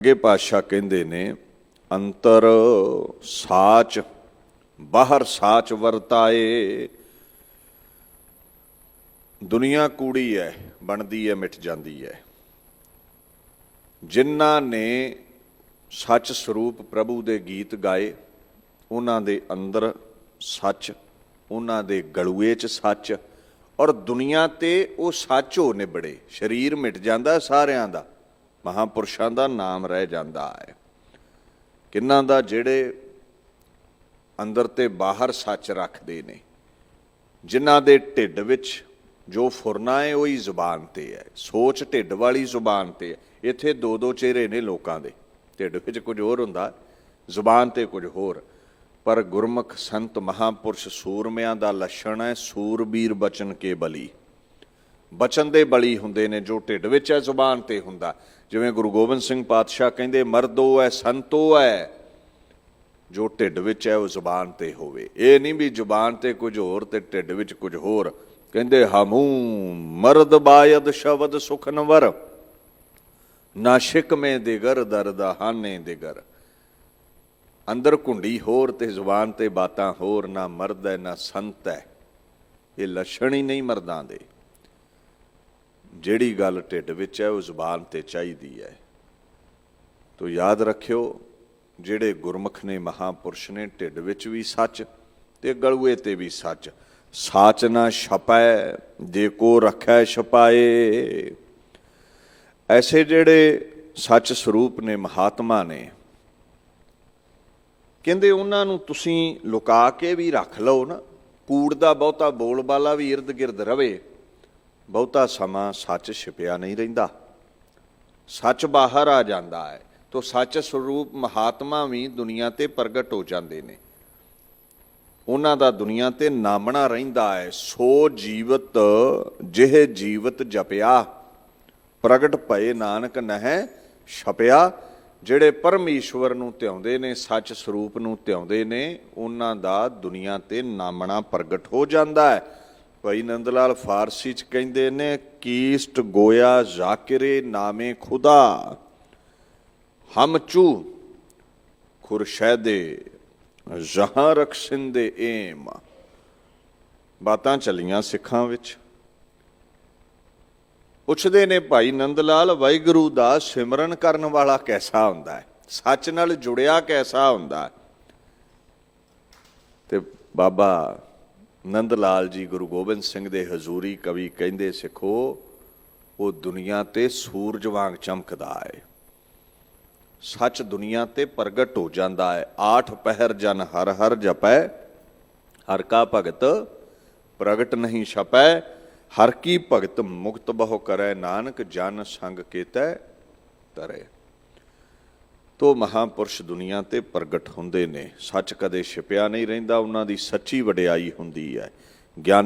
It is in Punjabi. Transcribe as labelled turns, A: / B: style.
A: ਅੱਗੇ ਪਾਤਸ਼ਾਹ ਕਹਿੰਦੇ ਨੇ, ਅੰਤਰ ਸਾਚ, ਬਾਹਰ ਸਾਚ ਵਰਤਾਏ। ਦੁਨੀਆ ਕੂੜੀ ਹੈ ਬਣਦੀ ਹੈ ਮਿਟ ਜਾਂਦੀ ਹੈ ਜਿਨ੍ਹਾਂ ਨੇ ਸੱਚ ਸਰੂਪ ਪ੍ਰਭੂ ਦੇ ਗੀਤ ਗਾਏ, ਉਹਨਾਂ ਦੇ ਅੰਦਰ ਸੱਚ, ਉਹਨਾਂ ਦੇ ਗਲੂਏ 'ਚ ਸੱਚ, ਔਰ ਦੁਨੀਆ ਤੇ ਉਹ ਸੱਚ ਹੋ ਨਿਬੜੇ। ਸਰੀਰ ਮਿਟ ਜਾਂਦਾ ਸਾਰਿਆਂ ਦਾ। ਮਹਾਪੁਰਸ਼ਾਂ ਦਾ ਨਾਮ ਰਹਿ ਜਾਂਦਾ ਹੈ। ਕਿੰਨਾਂ ਦਾ ਜਿਹੜੇ ਅੰਦਰ ਤੇ ਬਾਹਰ ਸੱਚ ਰੱਖਦੇ ਨੇ, ਜਿਨ੍ਹਾਂ ਦੇ ਢਿੱਡ ਵਿੱਚ ਜੋ ਫੁਰਨਾ ਹੈ, ਉਹੀ ਜ਼ੁਬਾਨ ਤੇ ਹੈ। ਸੋਚ ਢਿੱਡ ਵਾਲੀ ਜ਼ੁਬਾਨ ਤੇ ਹੈ। ਇੱਥੇ ਦੋ ਦੋ ਚਿਹਰੇ ਨੇ ਲੋਕਾਂ ਦੇ। ਢਿੱਡ ਵਿੱਚ ਕੁਝ ਹੋਰ ਹੁੰਦਾ, ਜ਼ੁਬਾਨ ਤੇ ਕੁਝ ਹੋਰ। ਪਰ ਗੁਰਮੁਖ ਸੰਤ ਮਹਾਪੁਰਸ਼ ਸੂਰਮਿਆਂ ਦਾ ਲੱਛਣ ਹੈ, ਸੂਰਬੀਰ ਬਚਨ ਕੇ ਬਲੀ। ਬਚਨ ਦੇ ਬਲੀ ਹੁੰਦੇ ਨੇ ਜੋ ਢਿੱਡ ਵਿੱਚ ਹੈ, ਜ਼ੁਬਾਨ ਤੇ ਹੁੰਦਾ। ਜਿਵੇਂ ਗੁਰੂ ਗੋਬਿੰਦ ਸਿੰਘ ਪਾਤਸ਼ਾਹ ਕਹਿੰਦੇ, ਮਰਦੋ ਹੈ, ਸੰਤੋ ਹੈ, ਜੋ ਢਿੱਡ ਵਿੱਚ ਹੈ, ਉਹ ਜ਼ੁਬਾਨ ਤੇ ਹੋਵੇ। ਇਹ ਨਹੀਂ ਵੀ ਜ਼ੁਬਾਨ ਤੇ ਕੁਝ ਹੋਰ ਤੇ ਢਿੱਡ ਵਿੱਚ ਕੁਝ ਹੋਰ। ਕਹਿੰਦੇ, ਹਮੂ ਮਰਦ ਬਾਇਦ ਸ਼ਬਦ ਸੁਖਨਵਰ, ਨਾ ਸ਼ਿਕਮੇ ਦਿਗਰ, ਦਰਦ ਹਾਨੇ ਦਿਗਰ। ਅੰਦਰ ਕੁੰਡੀ ਹੋਰ ਤੇ ਜ਼ੁਬਾਨ ਤੇ ਬਾਤਾਂ ਹੋਰ, ਨਾ ਮਰਦ ਹੈ, ਨਾ ਸੰਤ ਹੈ। ਇਹ ਲੱਛਣ ਹੀ ਨਹੀਂ ਮਰਦਾਂ ਦੇ। ਜਿਹੜੀ ਗੱਲ ਢਿੱਡ ਵਿੱਚ ਹੈ, ਉਹ ਜ਼ੁਬਾਨ ਤੇ ਚਾਹੀਦੀ ਹੈ। ਤੋ ਯਾਦ ਰੱਖਿਓ, ਜਿਹੜੇ ਗੁਰਮੁਖ ਨੇ, ਮਹਾਪੁਰਸ਼ ਨੇ, ਢਿੱਡ ਵਿੱਚ ਵੀ ਸੱਚ ਤੇ ਗਲੂਏ ਤੇ ਵੀ ਸੱਚ। ਸਾਚ ਨਾ ਛਪੈ, ਜੇ ਕੋ ਰੱਖੈ ਛਪਾਏ। ਐਸੇ ਜਿਹੜੇ ਸੱਚ ਸਰੂਪ ਨੇ, ਮਹਾਤਮਾ ਨੇ, ਕਹਿੰਦੇ ਉਹਨਾਂ ਨੂੰ ਤੁਸੀਂ ਲੁਕਾ ਕੇ ਵੀ ਰੱਖ ਲਓ ਨਾ। ਕੂੜ ਦਾ ਬਹੁਤਾ ਬੋਲਬਾਲਾ ਵੀ ird ਗਿਰਦ ਰਵੇ। ਬਹੁਤਾ ਸਮਾਂ ਸੱਚ ਛਿਪਿਆ ਨਹੀਂ ਰਹਿੰਦਾ। ਸੱਚ ਬਾਹਰ ਆ ਜਾਂਦਾ ਹੈ, ਤੋ ਸੱਚ ਸਰੂਪ ਮਹਾਤਮਾ ਵੀ ਦੁਨੀਆ ਤੇ ਪ੍ਰਗਟ ਹੋ ਜਾਂਦੇ ਨੇ। ਉਹਨਾਂ ਦਾ ਦੁਨੀਆ ਤੇ ਨਾਮਣਾ ਰਹਿੰਦਾ ਹੈ, ਸੋ ਜੀਵਤ ਜਿਹੇ ਜੀਵਤ ਜਪਿਆ। ਪ੍ਰਗਟ ਭਏ ਨਾਨਕ ਨਹਿ ਛਪਿਆ, ਜਿਹੜੇ ਪਰਮੇਸ਼ਵਰ ਨੂੰ ਧਿਆਉਂਦੇ ਨੇ, ਸੱਚ ਸਰੂਪ ਨੂੰ ਧਿਆਉਂਦੇ ਨੇ, ਉਹਨਾਂ ਦਾ ਦੁਨੀਆ ਤੇ ਨਾਮਣਾ ਪ੍ਰਗਟ ਹੋ ਜਾਂਦਾ ਹੈ। ਭਾਈ ਨੰਦ ਲਾਲ ਫਾਰਸੀ ਚ ਕਹਿੰਦੇ ਨੇ, ਕੀਸਟ ਗੋਇਆ ਜ਼ਾਕਿਰੇ ਨਾਮੇ ਖੁਦਾ, ਹਮ ਚੂ ਖੁਰਸ਼ੈਦੇ, ਜਹਾਂ ਰਖਸਿੰਦੇ ਏਮ। ਬਾਤਾਂ ਚੱਲੀਆਂ ਸਿੱਖਾਂ ਵਿੱਚ। ਪੁੱਛਦੇ ਨੇ ਭਾਈ ਨੰਦ ਲਾਲ ਵਾਹਿਗੁਰੂ ਦਾ ਸਿਮਰਨ ਕਰਨ ਵਾਲਾ ਕੈਸਾ ਹੁੰਦਾ ਹੈ? ਸੱਚ ਨਾਲ ਜੁੜਿਆ ਕੈਸਾ ਹੁੰਦਾ ਹੈ? ਤੇ ਬਾਬਾ ਨੰਦ ਲਾਲ ਜੀ ਗੁਰੂ ਗੋਬਿੰਦ ਸਿੰਘ ਦੇ ਹਜ਼ੂਰੀ ਕਵੀ ਕਹਿੰਦੇ, ਸਿੱਖੋ, ਉਹ ਦੁਨੀਆ ਤੇ ਸੂਰਜ ਵਾਂਗ ਚਮਕਦਾ ਹੈ ਸੱਚ ਦੁਨੀਆ ਤੇ ਪ੍ਰਗਟ ਹੋ ਜਾਂਦਾ ਹੈ ਆਠ ਪਹਿਰ ਜਨ ਹਰ ਹਰ ਜਪੈ, ਹਰ ਕਾ ਭਗਤ ਪ੍ਰਗਟ ਨਹੀਂ ਛਪੈ, ਹਰ ਕੀ ਭਗਤ ਮੁਕਤ ਬਹੁ ਕਰੈ, ਨਾਨਕ ਜਨ ਸੰਗ ਕੇਤੈ ਤਰੇ। ਤੋ ਮਹਾਪੁਰਸ਼ ਦੁਨੀਆ ਤੇ ਪ੍ਰਗਟ ਹੁੰਦੇ ਨੇ। ਸੱਚ ਕਦੇ ਛਿਪਿਆ ਨਹੀਂ ਰਹਿੰਦਾ, ਉਹਨਾਂ ਦੀ ਸੱਚੀ ਵਡਿਆਈ ਹੁੰਦੀ ਹੈ। ਗਿਆਨ